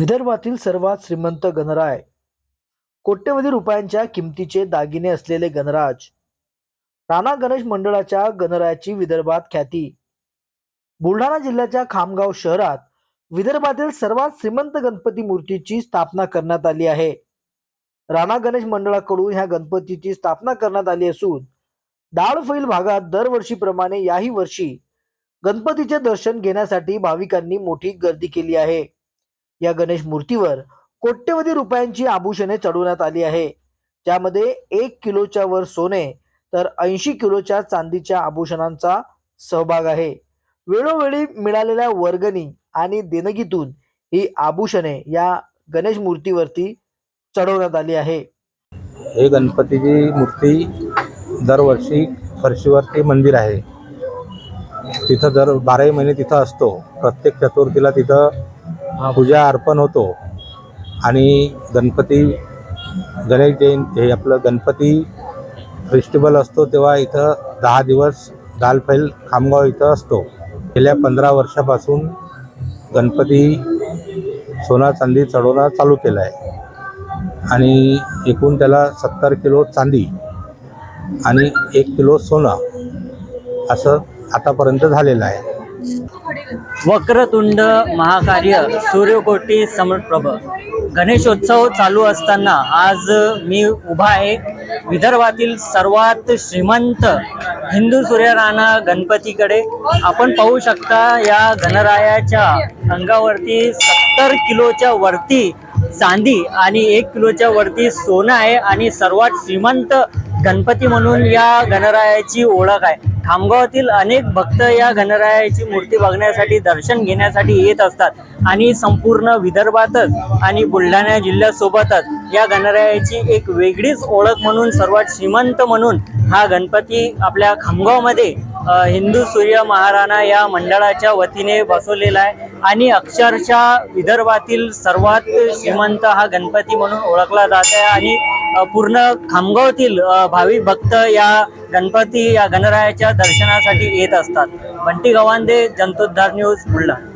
विदर्भातील सर्वात श्रीमंत गणराय. कोट्यवधी रुपयांच्या किमतीचे दागिने असलेले गणराज. राणा गणेश मंडळाच्या गणरायाची विदर्भात ख्याती. बुलढाणा जिल्ह्याच्या खामगाव शहरात विदर्भातील सर्वात श्रीमंत गणपती मूर्तीची स्थापना करण्यात आली आहे. राणा गणेश मंडळाकडून ह्या गणपतीची स्थापना करण्यात आली असून दाळफैल भागात दरवर्षीप्रमाणे याही वर्षी गणपतीचे दर्शन घेण्यासाठी भाविकांनी मोठी गर्दी केली आहे. या गणेश मूर्तीवर कोट्यवधी रुपयांची आभूषणे चढवण्यात आली आहे. ज्यामध्ये एक किलोच्या वर सोने तर ऐंशी किलोच्या चांदीच्या आभूषणांचा सहभाग आहे. वेळोवेळी मिळालेल्या वर्गणी आणि देणगीतून ही आभूषणे या गणेश मूर्तीवरती चढवण्यात आली आहे. हे गणपतीची मूर्ती दरवर्षी फरशीवरती मंदिर आहे. तिथं दर बाराही महिने तिथं असतो. प्रत्येक चतुर्थीला तिथं पूजा अर्पण होतो. आणि गणपती गणेश जयंत हे आपलं गणपती फेस्टिवल असतो तेव्हा इथं दहा दिवस दालफैल खामगाव इथं असतो. गेल्या पंधरा वर्षापासून गणपती सोना चांदी चढवणं चालू केलं आहे आणि एकूण त्याला सत्तर किलो चांदी आणि एक किलो सोनं असं आतापर्यंत झालेलं आहे. वक्रतुंड महाकार्य सूर्यकोटी समप्रभ गणेशोत्सव चालू असताना आज मी उभा आहे विदर्भातील सर्वात श्रीमंत हिंदू सूर्यराणा गणपतीकडे. आपण पाहू शकता या गणरायाच्या अंगावरती सत्तर किलोच्या वरती चांदी आणि एक किलोच्या वरती सोनं आहे आणि सर्वात श्रीमंत गणपती म्हणून या गणरायाची ओळख आहे. खामगावातील अनेक भक्त या गणरायाची मूर्ती बघण्यासाठी दर्शन घेण्यासाठी येत असतात आणि संपूर्ण विदर्भातच आणि बुलढाणा जिल्ह्यासोबतच या गणरायाची एक वेगळीच ओळख म्हणून सर्वात श्रीमंत म्हणून हा गणपती आपल्या खामगावमध्ये हिंदू सूर्य महाराणा या मंडळाच्या वतीने बसवलेला आहे आणि अक्षरशः विदर्भातील सर्वात श्रीमंत हा गणपती म्हणून ओळखला जात आहे आणि पूर्ण खामगावतील भाविक भक्त या गणपती या गणरायाच्या दर्शनासाठी येत असतात. बंटी गवांदे जंतोद्धार न्यूज बुलढाणा.